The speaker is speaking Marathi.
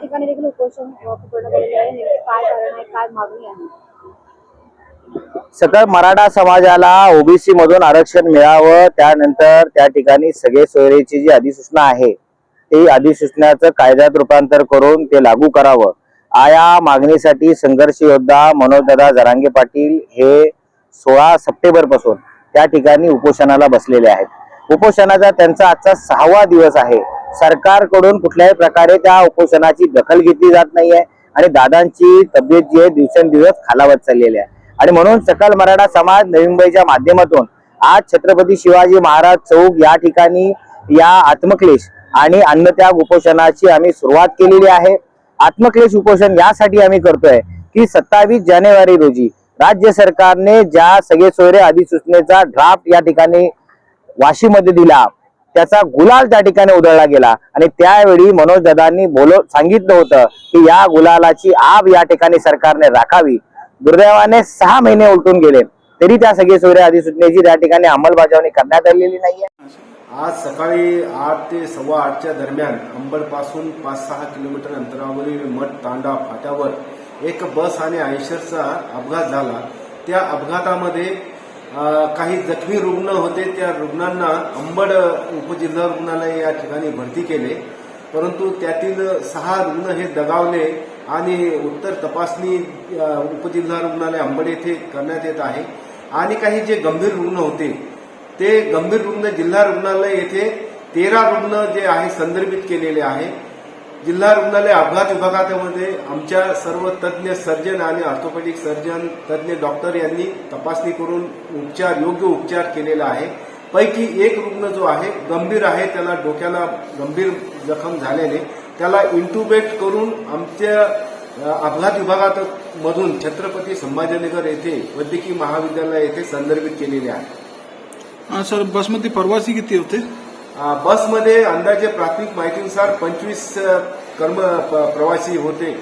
ठिकाणी देखील उपोषण पुकारण्यात आहे. नेमके काय कारण आहे काय मागणी आहे? सकल मराठा समाजाला ओबीसी मधून आरक्षण मिळावं त्यानंतर त्या ठिकाणी सगळे सोयरीची जी अधिसूचना आहे ती अधिसूचनाचं कायद्यात रूपांतर करून ते लागू करावं. आया मागणीसाठी संघर्ष योद्धा मनोजदादा जरांगे पाटील हे सोळा सप्टेंबरपासून त्या ठिकाणी उपोषणाला बसलेले आहेत. उपोषणाचा त्यांचा आजचा सहावा दिवस आहे. सरकारकडून कुठल्याही प्रकारे त्या उपोषणाची दखल घेतली जात नाहीये आणि दादांची तब्येत जी आहे दिवसेंदिवस खालावत चाललेली आहे. आणि म्हणून सकल मराठा समाज नवी मुंबईच्या माध्यमातून आज छत्रपती शिवाजी महाराज चौक या ठिकाणी या आत्मक्लेश आणि अन्नत्याग उपोषणाची आम्ही सुरुवात केलेली आहे. आत्मक्लेश उपोषण यासाठी आम्ही करतोय की सत्तावीस जानेवारी रोजी राज्य सरकारने ज्या सगळे सोयरे अधिसूचनेचा ड्राफ्ट या ठिकाणी वाशीमध्ये दिला त्याचा गुलाल त्या ठिकाणी उधळला गेला. आणि त्यावेळी मनोज दादांनी बोल सांगितलं होतं की या गुलालाची आब या ठिकाणी सरकारने राखावी. दुर्दैवाने सहा महिने उलटून गेले. तरी त्या सगळी सोयरे अधिसूचनेची त्या ठिकाणी अंमलबजावणी करण्यात आलेली नाहीये. आज सकाळी आठ ते सव्वा आठच्या दरम्यान अंबडपासून पाच सहा किलोमीटर अंतरावरील मठ तांडा फाट्यावर एक बस आणि आयशरचा अपघात झाला. त्या अपघातामध्ये काही जखमी रुग्ण होते त्या रुग्णांना अंबड उपजिल्हा रुग्णालय या ठिकाणी भरती केले. परंतु त्यातील सहा रुग्ण हे दगावले आणि उत्तर तपासणी उपजिल्हा रुग्णालय अंबड येथे करण्यात येत आहे. आणि काही जे गंभीर रुग्ण होते ते गंभीर रुग्ण जिल्हा रुग्णालय येथे तेरा रुग्ण जे आहे संदर्भित केलेले आहे. जिल्हा रुग्णालय अपघात विभागामध्ये आमच्या सर्व तज्ज्ञ सर्जन आणि ऑर्थोपेडिक सर्जन तज्ज्ञ डॉक्टर यांनी तपासणी करून उपचार योग्य उपचार केलेला आहे. पैकी एक रुग्ण जो आहे गंभीर आहे त्याला डोक्याला गंभीर जखम झाल्याने त्याला इंटुबेट करून आमच्या अपघात विभागामधून छत्रपती संभाजीनगर येथे वैद्यकीय महाविद्यालय येथे संदर्भित केलेले आहे. सर बसमध्ये प्रवासी किती होते? बसमध्ये अंदाजे प्राथमिक माहितीनुसार पंचवीस कर्म प्रवासी होते.